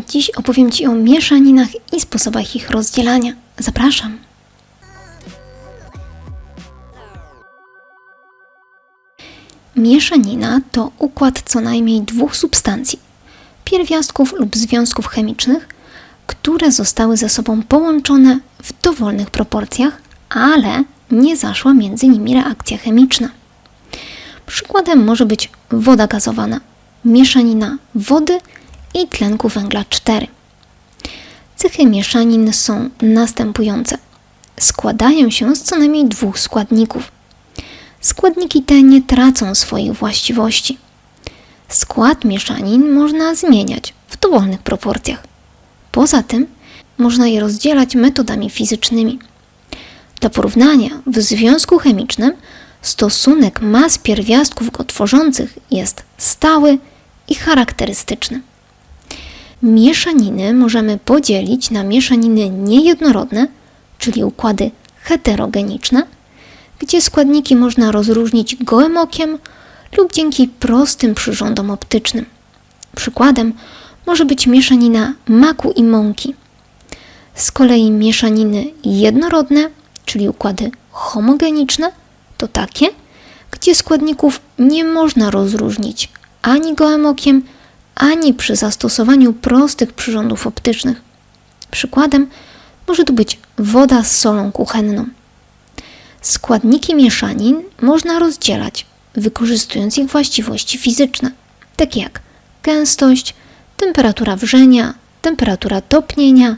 Dziś opowiem Ci o mieszaninach i sposobach ich rozdzielania. Zapraszam. Mieszanina to układ co najmniej dwóch substancji, pierwiastków lub związków chemicznych, które zostały ze sobą połączone w dowolnych proporcjach, ale nie zaszła między nimi reakcja chemiczna. Przykładem może być woda gazowana, mieszanina wody i tlenku węgla 4. Cechy mieszanin są następujące. Składają się z co najmniej dwóch składników. Składniki te nie tracą swoich właściwości. Skład mieszanin można zmieniać w dowolnych proporcjach. Poza tym można je rozdzielać metodami fizycznymi. Dla porównania, w związku chemicznym stosunek mas pierwiastków go tworzących jest stały i charakterystyczny. Mieszaniny możemy podzielić na mieszaniny niejednorodne, czyli układy heterogeniczne, gdzie składniki można rozróżnić gołym okiem lub dzięki prostym przyrządom optycznym. Przykładem może być mieszanina maku i mąki. Z kolei mieszaniny jednorodne, czyli układy homogeniczne, to takie, gdzie składników nie można rozróżnić ani gołym okiem, ani przy zastosowaniu prostych przyrządów optycznych. Przykładem może tu być woda z solą kuchenną. Składniki mieszanin można rozdzielać, wykorzystując ich właściwości fizyczne, takie jak gęstość, temperatura wrzenia, temperatura topnienia,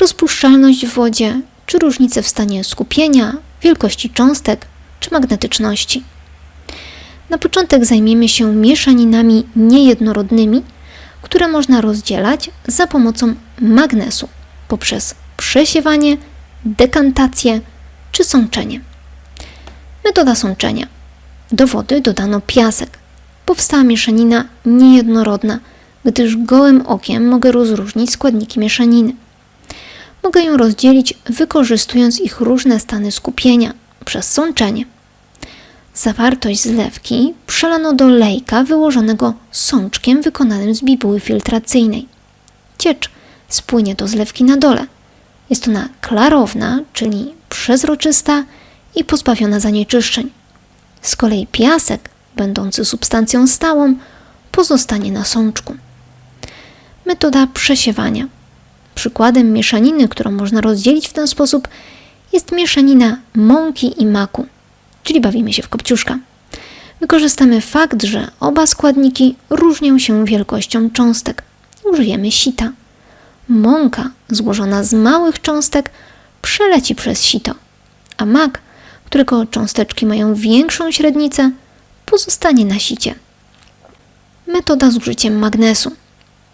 rozpuszczalność w wodzie, czy różnice w stanie skupienia, wielkości cząstek czy magnetyczności. Na początek zajmiemy się mieszaninami niejednorodnymi, które można rozdzielać za pomocą magnesu poprzez przesiewanie, dekantację czy sączenie. Metoda sączenia. Do wody dodano piasek. Powstała mieszanina niejednorodna, gdyż gołym okiem mogę rozróżnić składniki mieszaniny. Mogę ją rozdzielić wykorzystując ich różne stany skupienia przez sączenie. Zawartość zlewki przelano do lejka wyłożonego sączkiem wykonanym z bibuły filtracyjnej. Ciecz spłynie do zlewki na dole. Jest ona klarowna, czyli przezroczysta i pozbawiona zanieczyszczeń. Z kolei piasek, będący substancją stałą, pozostanie na sączku. Metoda przesiewania. Przykładem mieszaniny, którą można rozdzielić w ten sposób, jest mieszanina mąki i maku czyli bawimy się w kopciuszka. Wykorzystamy fakt, że oba składniki różnią się wielkością cząstek. Użyjemy sita. Mąka złożona z małych cząstek przeleci przez sito, a mak, którego cząsteczki mają większą średnicę, pozostanie na sicie. Metoda z użyciem magnesu.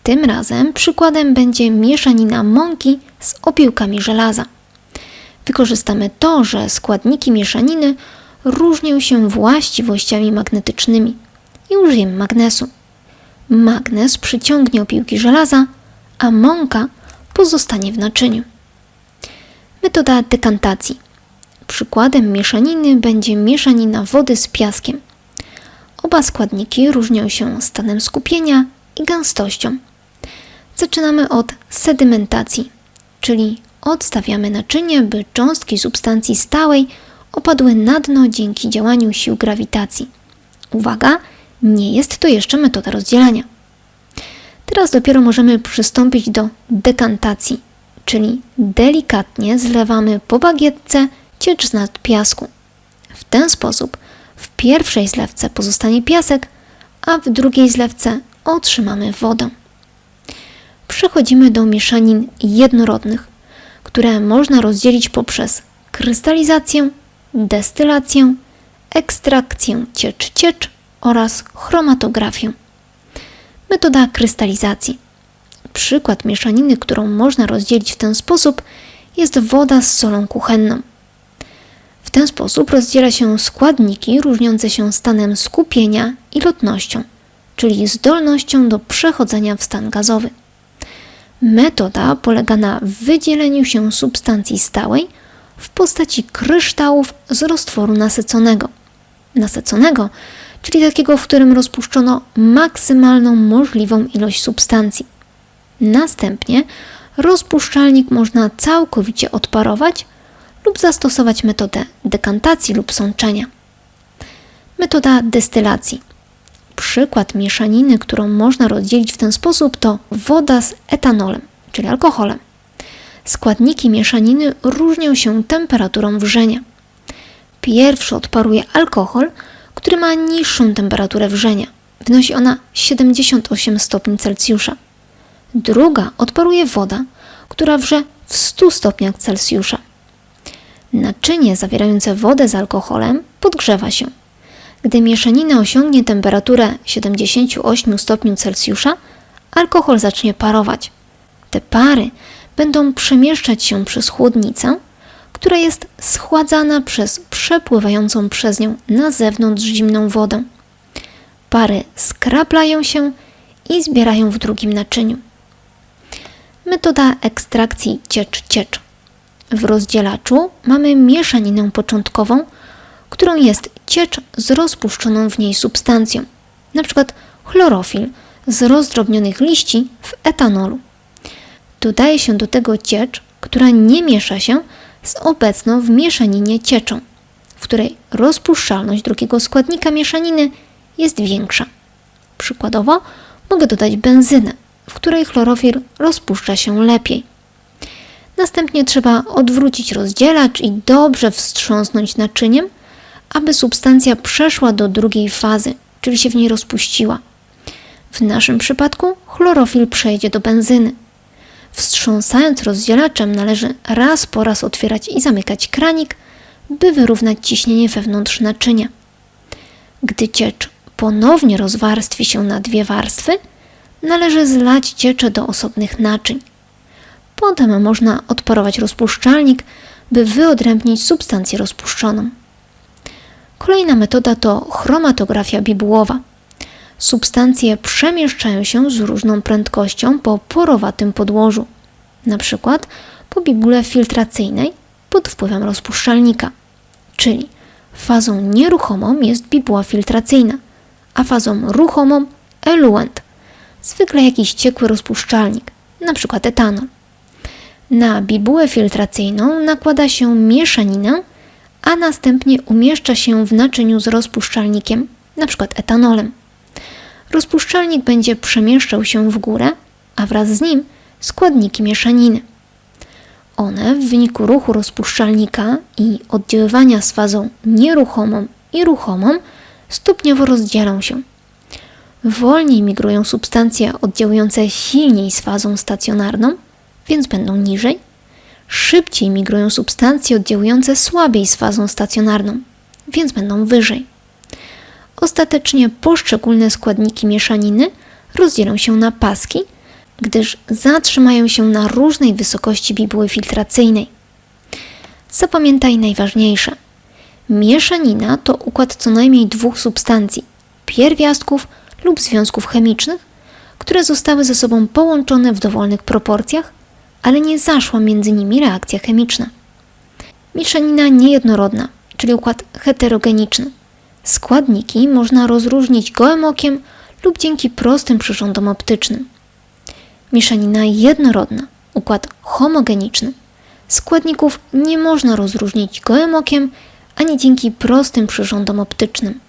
Tym razem przykładem będzie mieszanina mąki z opiłkami żelaza. Wykorzystamy to, że składniki mieszaniny różnią się właściwościami magnetycznymi i użyjemy magnesu. Magnes przyciągnie opiłki żelaza, a mąka pozostanie w naczyniu. Metoda dekantacji. Przykładem mieszaniny będzie mieszanina wody z piaskiem. Oba składniki różnią się stanem skupienia i gęstością. Zaczynamy od sedymentacji, czyli odstawiamy naczynie, by cząstki substancji stałej opadły na dno dzięki działaniu sił grawitacji. Uwaga, nie jest to jeszcze metoda rozdzielania. Teraz dopiero możemy przystąpić do dekantacji, czyli delikatnie zlewamy po bagietce ciecz z nad piasku. W ten sposób w pierwszej zlewce pozostanie piasek, a w drugiej zlewce otrzymamy wodę. Przechodzimy do mieszanin jednorodnych, które można rozdzielić poprzez krystalizację destylację, ekstrakcję ciecz-ciecz oraz chromatografię. Metoda krystalizacji. Przykład mieszaniny, którą można rozdzielić w ten sposób, jest woda z solą kuchenną. W ten sposób rozdziela się składniki różniące się stanem skupienia i lotnością, czyli zdolnością do przechodzenia w stan gazowy. Metoda polega na wydzieleniu się substancji stałej w postaci kryształów z roztworu nasyconego. Nasyconego, czyli takiego, w którym rozpuszczono maksymalną możliwą ilość substancji. Następnie rozpuszczalnik można całkowicie odparować lub zastosować metodę dekantacji lub sączenia. Metoda destylacji. Przykład mieszaniny, którą można rozdzielić w ten sposób, to woda z etanolem, czyli alkoholem. Składniki mieszaniny różnią się temperaturą wrzenia. Pierwszy odparuje alkohol, który ma niższą temperaturę wrzenia. Wynosi ona 78 stopni Celsjusza. Druga odparuje woda, która wrze w 100 stopniach Celsjusza. Naczynie zawierające wodę z alkoholem podgrzewa się. Gdy mieszanina osiągnie temperaturę 78 stopni Celsjusza, alkohol zacznie parować. Te pary będą przemieszczać się przez chłodnicę, która jest schładzana przez przepływającą przez nią na zewnątrz zimną wodę. Pary skraplają się i zbierają w drugim naczyniu. Metoda ekstrakcji ciecz-ciecz. W rozdzielaczu mamy mieszaninę początkową, którą jest ciecz z rozpuszczoną w niej substancją, np. chlorofil z rozdrobnionych liści w etanolu. Dodaje się do tego ciecz, która nie miesza się z obecną w mieszaninie cieczą, w której rozpuszczalność drugiego składnika mieszaniny jest większa. Przykładowo mogę dodać benzynę, w której chlorofil rozpuszcza się lepiej. Następnie trzeba odwrócić rozdzielacz i dobrze wstrząsnąć naczyniem, aby substancja przeszła do drugiej fazy, czyli się w niej rozpuściła. W naszym przypadku chlorofil przejdzie do benzyny. Wstrząsając rozdzielaczem należy raz po raz otwierać i zamykać kranik, by wyrównać ciśnienie wewnątrz naczynia. Gdy ciecz ponownie rozwarstwi się na dwie warstwy, należy zlać ciecze do osobnych naczyń. Potem można odparować rozpuszczalnik, by wyodrębnić substancję rozpuszczoną. Kolejna metoda to chromatografia bibułowa. Substancje przemieszczają się z różną prędkością po porowatym podłożu, np. po bibule filtracyjnej pod wpływem rozpuszczalnika, czyli fazą nieruchomą jest bibuła filtracyjna, a fazą ruchomą eluent, zwykle jakiś ciekły rozpuszczalnik, np. etanol. Na bibułę filtracyjną nakłada się mieszaninę, a następnie umieszcza się w naczyniu z rozpuszczalnikiem, np. etanolem. Rozpuszczalnik będzie przemieszczał się w górę, a wraz z nim składniki mieszaniny. One w wyniku ruchu rozpuszczalnika i oddziaływania z fazą nieruchomą i ruchomą stopniowo rozdzielą się. Wolniej migrują substancje oddziałujące silniej z fazą stacjonarną, więc będą niżej. Szybciej migrują substancje oddziałujące słabiej z fazą stacjonarną, więc będą wyżej. Ostatecznie poszczególne składniki mieszaniny rozdzielą się na paski, gdyż zatrzymają się na różnej wysokości bibuły filtracyjnej. Zapamiętaj najważniejsze. Mieszanina to układ co najmniej dwóch substancji, pierwiastków lub związków chemicznych, które zostały ze sobą połączone w dowolnych proporcjach, ale nie zaszła między nimi reakcja chemiczna. Mieszanina niejednorodna, czyli układ heterogeniczny. Składniki można rozróżnić gołym okiem lub dzięki prostym przyrządom optycznym. Mieszanina jednorodna, układ homogeniczny. Składników nie można rozróżnić gołym okiem ani dzięki prostym przyrządom optycznym.